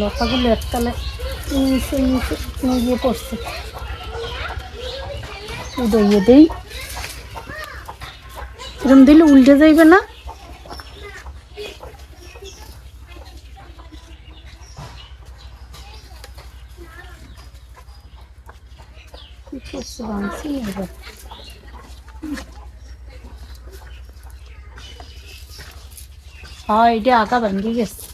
লতাগুলো একতলে নিচে নিচে, নিয়ে পড়ছে। উদয় দেই। এরম দিলে উল্টে যাইবে না। হ্যাঁ এটা আঁকা ভাঙ্গি গেছে।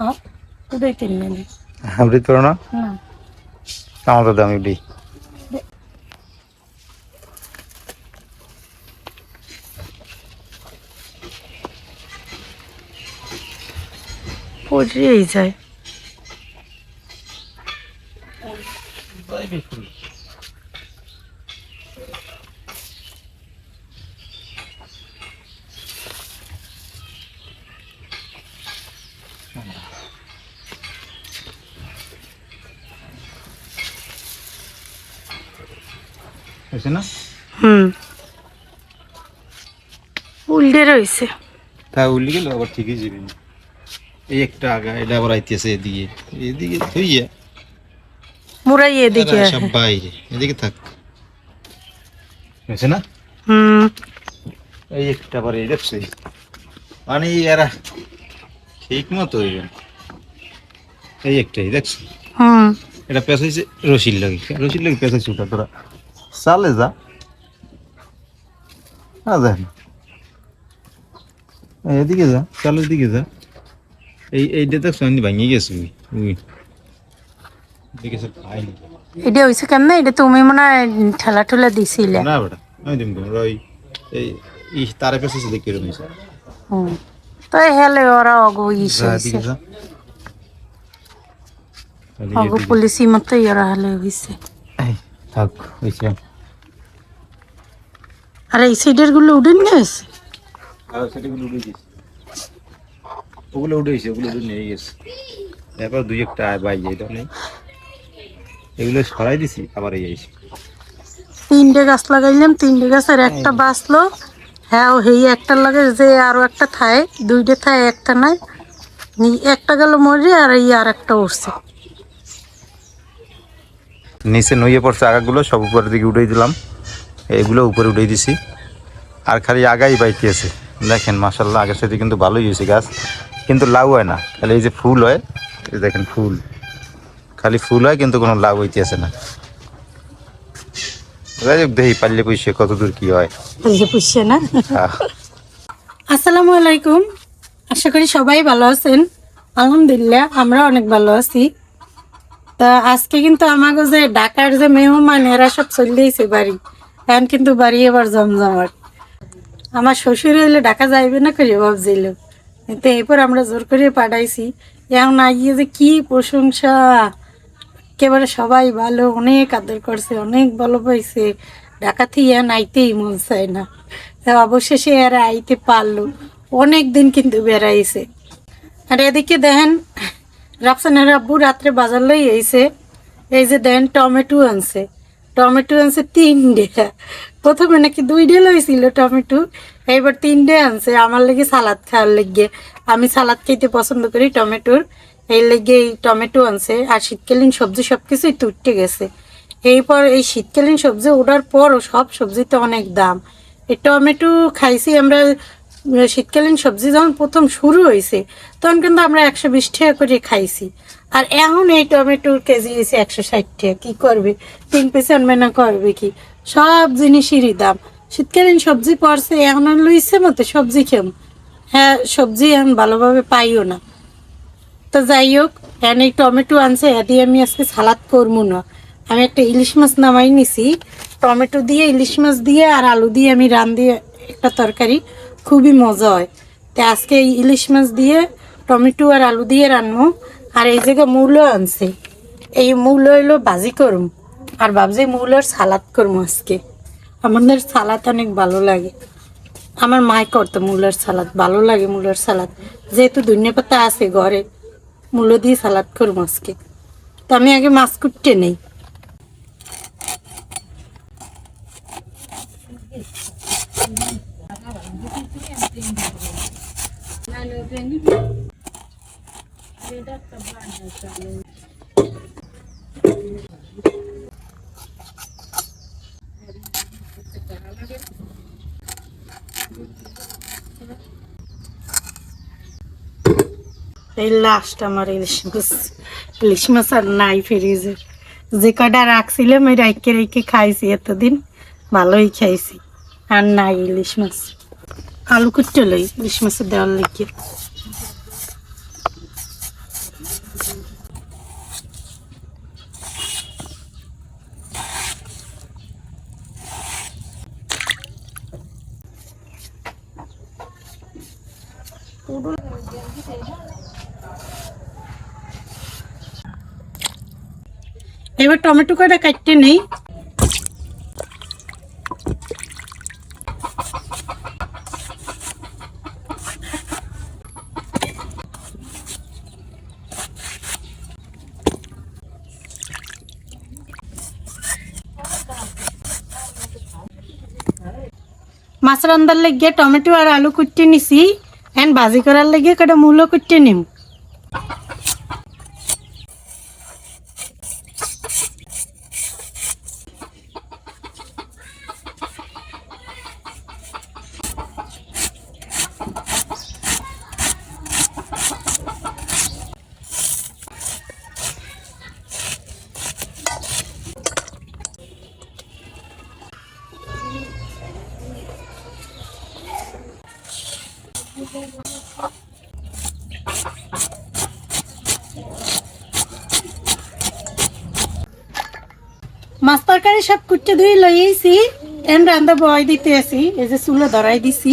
হ্যাঁ উড়াইতে নেই আপনি তোর না না আমার তো দামি উঠি পড়েই যায় না? হুম। উল্টে রয়েছে। তা উল্লি গেল আবার ঠিকই যাবে। এই একটা আগা এটা আবার আইতেছে এদিকে। এদিকে থইয়া মুরাই এদিকে। সব বাইরে। এদিকে থাক। হয়েছে না? হুম। এই একটা আবার এই দেখছ। মানে এরা ঠিক মতো হইবে এই একটাই দেখছ। হুম। এটা পেঁচাইছে রসির লাগে। রসির লাগে পেঁচাইছে ওটা তোরা। চালে যা না। এদিকে যা চালের দিকে যা। এই এইটা দেখছ আমি ভাঙিয়ে গেছে উই এটা হয়েছে কেমন? এটা তুমি মনে হয় ঠেলা ঠেলা দিছিলে। না বেটা আমি দিম ওই এই ই তারে পেঁচাইছে দেখি হয়েছে হুম তো হেলে ওরা অগো ইসে অগো। পুলিশি মতো ওরা হেলে এই, থাক হয়েছে আর এই সাইডেরগুলো উঠে নিয়ে এসে আর সেটাগুলো উড়ে গেছে। ওগুলো উঠে গেছে ওগুলো উঠে নিয়ে গেছে। দুই একটা আয় বাই নেই। এগুলো সরাই দিছি আবার এই আইছি। তিনটে গাছ লাগাইলাম তিনটে গাছের একটা বাঁচলো। হ্যাঁ ও হেই একটা লাগে যে আরও একটা থায় দুইটা থায় একটা নাই। একটা গেল মরে আর এই আর একটা উঠছে নিচে নইয়ে পড়ছে আগাগুলো সব উপরের দিকে উঠেই দিলাম। এগুলো উপরে উঠেই দিছি। আর খালি আগাই বাইতে আছে। দেখেন মাসাল্লাহ আগের সাথে কিন্তু ভালোই হয়েছে গাছ। কিন্তু লাউ হয় না। খালি এই যে ফুল হয় এই দেখেন ফুল। খালি ফুল হয় কিন্তু কোনো লাউ হইতে আছে না। যাই হোক দেখি পারলে কত দূর কি হয়। না? আসসালামু আলাইকুম। আশা করি সবাই ভালো আছেন। আলহামদুলিল্লাহ আমরা অনেক ভালো আছি। তা আজকে কিন্তু আমাকে যে ঢাকার যে মেহমান, এরা সব চলেইছে বাড়ি। এখন কিন্তু বাড়ি এবার জমজমাট। আমার শ্বশুর হইলে ঢাকা যাইবে না করে ভাবছিল। কিন্তু এরপর আমরা জোর করে পাঠাইছি। এখন আগিয়ে যে কি প্রশংসা। একেবারে সবাই ভালো, অনেক আদর করছে, অনেক ভালো পাইছে। ঢাকা থেকে এখন আইতেই মন চায় না। তা অবশেষে এরা আইতে পারল। অনেক দিন কিন্তু বেড়াইছে। আর এদিকে দেখেন রাফসানের আব্বু রাত্রে বাজার লই আইছে। এই যে দেখেন টমেটো আনছে। টমেটো আনছে তিনটে প্রথমে নাকি দুইটে লইছিল টমেটো, এইবার তিনটে আনছে। আমার লেগে সালাদ খাওয়ার লেগে। আমি সালাদ খেতে পছন্দ করি টমেটোর। এই লেগে এই টমেটো আনছে। আর শীতকালীন সবজি সব কিছুই তুটতে গেছে। এরপর এই শীতকালীন সবজি ওঠার পরও সব সবজিতে অনেক দাম। এই টমেটো খাইছি আমরা শীতকালীন সবজি যখন প্রথম শুরু হয়েছে, তখন কিন্তু আমরা একশো বিশ টাকা করে খাইছি। আর এখন এই টমেটোর কেজি হয়েছে একশো ষাট টাকা, কি করবে? তিন পিস আনবে না করবে কি? সব জিনিসেরই দাম। শীতকালীন সবজি পড়ছে, এখন আর লইছে মতো সবজি খেম হ্যাঁ সবজি এখন ভালোভাবে পাইও না। তো যাই হোক, এখন এই টমেটো আনছে এ দিয়ে আমি আজকে সালাদ করব না। আমি একটা ইলিশ মাছ নামাই নিছি। টমেটো দিয়ে, ইলিশ মাছ দিয়ে আর আলু দিয়ে আমি রান দিয়ে একটা তরকারি। খুবই মজা হয়। তো আজকে ইলিশ মাছ দিয়ে টমেটো আর আলু দিয়ে রান্নবো। আর এই জায়গায় মূলো আনছে। এই মূলো হইল ভাজি করুম। আর ভাবছি মূলোর সালাদ করব আজকে। আমাদের সালাদ অনেক ভালো লাগে। আমার মাই করতো মূলার সালাদ। ভালো লাগে মূলার সালাদ। যেহেতু ধনিয়া পাতা আছে ঘরে, মূলো দিয়ে সালাদ করব আজকে। তো আমি আগে মাছ কুটতে নেই। এই লাস্ট আমার ইলিশ মাছ ইলিশ মাছ আর নাই ফ্রিজে। যে কটা রাখছিলাম, ওই রাইকে রেখে খাইছি এতদিন। ভালোই খাইছি। আর নাই ইলিশ মাছ আলু কুটতে লই ইলিশ মাছের দেওয়ার লেগে এবার টমেটো কটা কাটতে নেই? রান্দার লেগে টমেটো আর আলু কুটতে নিছি। এন ভাজি করার লেগে কটা মূলো কুটতে নিম। মাছ তরকারি সব কুটতে ধুই লইয়েছি। এন রান্দা বয় দিতে আসি এই যে চুলো ধরাই দিছি।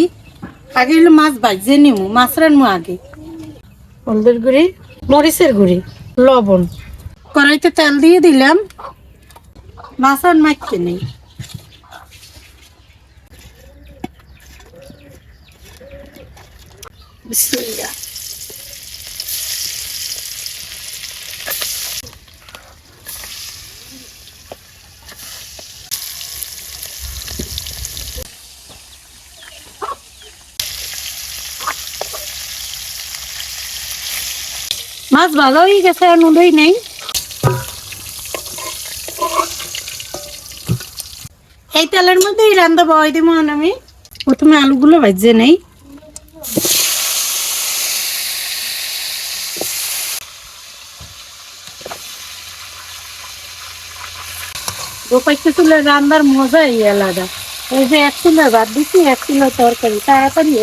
আগে হলো মাছ ভাজে নিমু, মাছ রানমু আগে। হলদের গুঁড়ি, মরিচের গুঁড়ি, লবণ। কড়াইতে তেল দিয়ে দিলাম। মাছ আর মাখতে নেই। বিসমিল্লাহ মাছ ভালো হয়ে গেছে আর নুডই নেই। এই তেলের মধ্যেই রান্না বয় দিব আমি। প্রথমে আলুগুলো ভাজে নেই। রান্নার মজাই আলাদা। এই যে এক চুলে ভাত দিচ্ছি এক চুলে তরকারি। তাড়াতাড়ি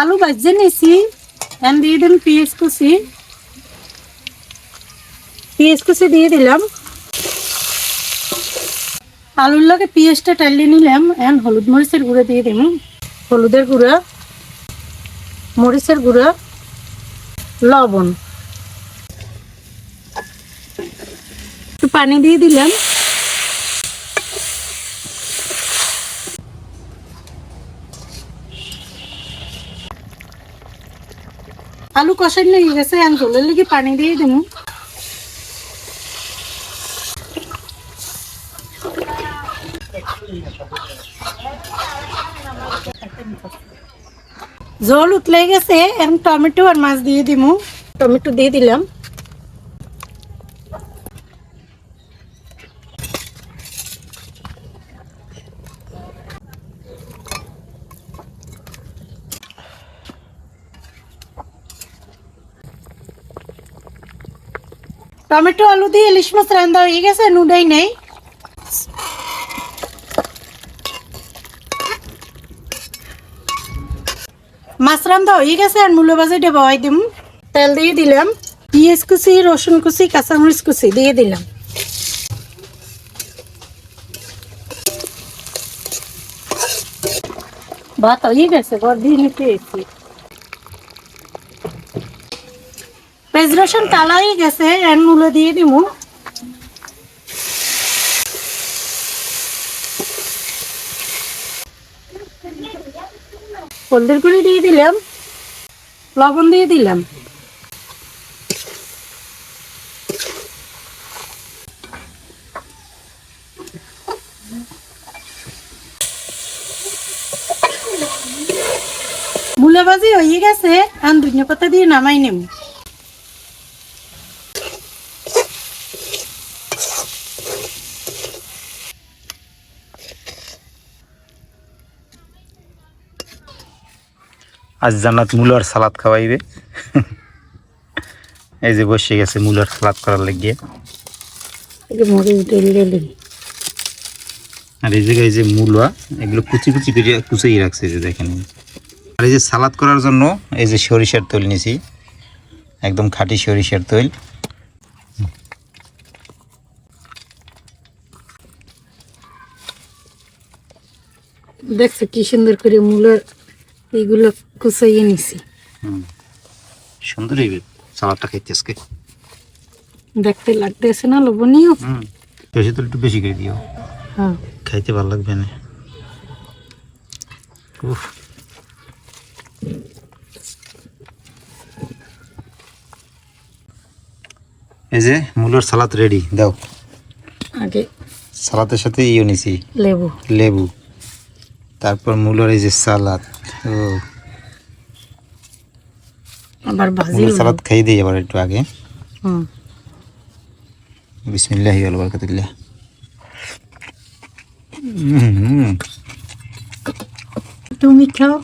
আলু ভাজে নিছি এখন দিয়ে দিন পেঁয়াজ কুচি। পেঁয়াজ কুচি দিয়ে দিলাম। আলুর লগে পেঁয়াজটা টালিয়ে নিলাম এখন হলুদ মরিচের গুঁড়ো দিয়ে দিলাম। হলুদের গুঁড়ো, মরিচের গুঁড়ো, লবণ। পানি দিয়ে দিলাম। আলু কষাই লেগে গেছে, আমি জলের লেগে পানি দিয়ে দেবো। জল উতলে গেছে, এখন টমেটো আর মাছ দিয়ে দিব টমেটো দিয়ে দিলাম। টমেটো, আলু দিয়ে ইলিশ মাছ রান্না হয়ে গেছে নুডাই নেই। মাছ রান্না হয়ে গেছে, আর মূল্য বাজারে বয় দিম। তেল দিয়ে দিলাম। পেঁয়াজ কুচি, রসুন কুচি, কাঁচামরিচ কুচি দিয়ে দিলাম। ভাত হয়ে গেছে ঘর দিয়ে নিতে এসেছি। পেঁয়াজ রসুন তালাই গেছে এনগুলো দিয়ে দিব। হলদির গুঁড়ি দিয়ে দিলাম, লবণ দিয়ে দিলাম। মূলা ভাজি হয়ে গেছে আর ধনিয়া পাতা দিয়ে নামাই নেব। আজ জান্নাত মূলার সালাদ খাওয়াইবে। এই যে বসে গেছে মূলার সালাদ করার লাগিয়ে আর এই জায়গায় যে মূলা এগুলো কুচি কুচি করে কুচিয়ে রাখছে যে দেখেন। আর এই যে সালাদ করার জন্য এই যে সরিষার তৈল নিছি। একদম খাঁটি সরিষার তৈল। দেখছ কি সুন্দর করে মূলার এইগুলো কুচাইয়ে নিছি। সুন্দর এই সালাদটা খাইতে আজকে। দেখতে লাগতেছে না লবণীয় হুম। সরিষার তেল একটু বেশি করে দিও। হ্যাঁ। খাইতে ভালো লাগবে না। উফ। এই যে মূলার সালাদ রেডি দাও। আগে সালাদের সাথে ইয়ে নিছি। লেবু। লেবু। তারপর মূলার এই যে সালাদ। আবার ভাজি সালাদ খাই দিই আবার একটু আগে। হুম। বিসমিল্লাহি আল বরকাতুল্লাহ। তুমি খাও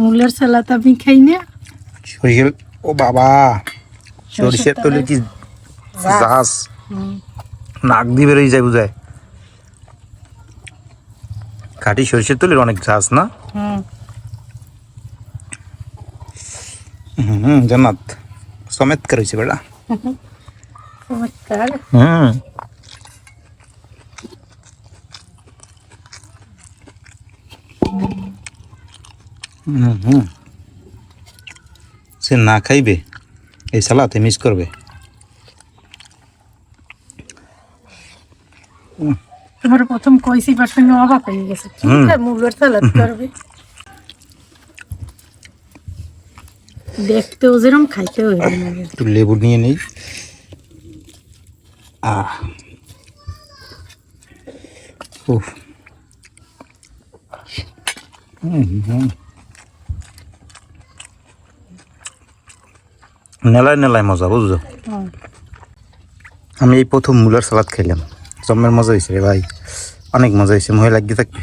মূলার সালাদ আমি খাই না। ও বাবা সরিষার তলে কি জাহাজ নাক দিয়ে বেরোয় যায় বুঝায় খাটি সরিষার তলের অনেক জাহাজ না? হুম। হুম জান্নাত চমৎকার হয়েছে বেড়া চমৎকার হুম হুম হুম সে না খাইবে এই সালাতে মিস করবে তোমার প্রথম কইছি পার্সেন্ট অবাক হয়ে গেছে কি হুম। খায় মূলার সালাদ করবে দেখতেও যেরকম খাইতেও একটু লেবু নিয়ে নেই। আহ। উফ। নেলায় নেলায় মজা বুঝছ? আমি এই প্রথম মূলার সালাদ খাইলাম। জম্মের মজা হয়েছে রে ভাই। অনেক মজা হয়েছে মহে লাগিয়ে থাকবে।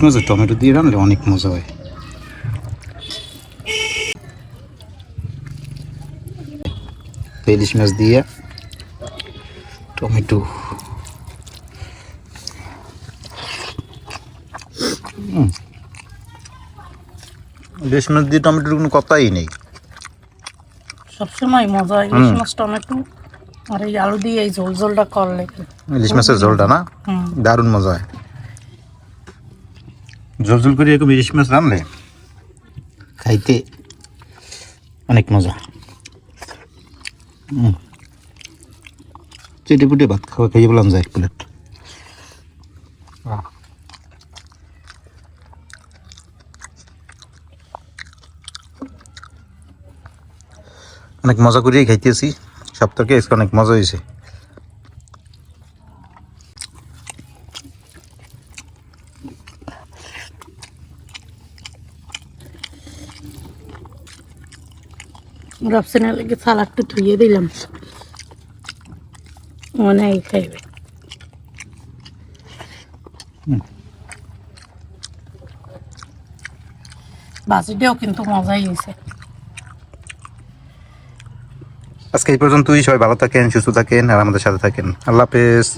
ইলিশ মাছ টমেটো দিয়ে রানলে অনেক মজা হয়। ইলিশ মাছ দিয়ে টমেটো। ইলিশ মাছ দিয়ে টমেটোর কোনো কথাই নেই। সবসময় মজা ইলিশ মাছ টমেটো আর এই আলু দিয়ে এই ঝোল ঝোলটা করলে। ইলিশ মাছের ঝোলটা না? দারুণ মজা হয়। ঝোল ঝোল করে এরকম ইলিশ মাছ রানলে খাইতে অনেক মজা। চেটে পুটে ভাত খাওয়া খাইয়ে বললাম যায় এক প্লেট। অনেক মজা করিয়ে খাইতেছি। সপ্তাহে আজকে অনেক মজা হয়েছে রপসিনের লেগে ধুয়ে দিলাম। অনেক খাইবে। ভাজিটাও কিন্তু মজাই হয়েছে। আজকে এই পর্যন্তই সবাই ভালো থাকেন সুস্থ থাকেন আর আমাদের সাথে থাকেন। আল্লাহ হাফেজ।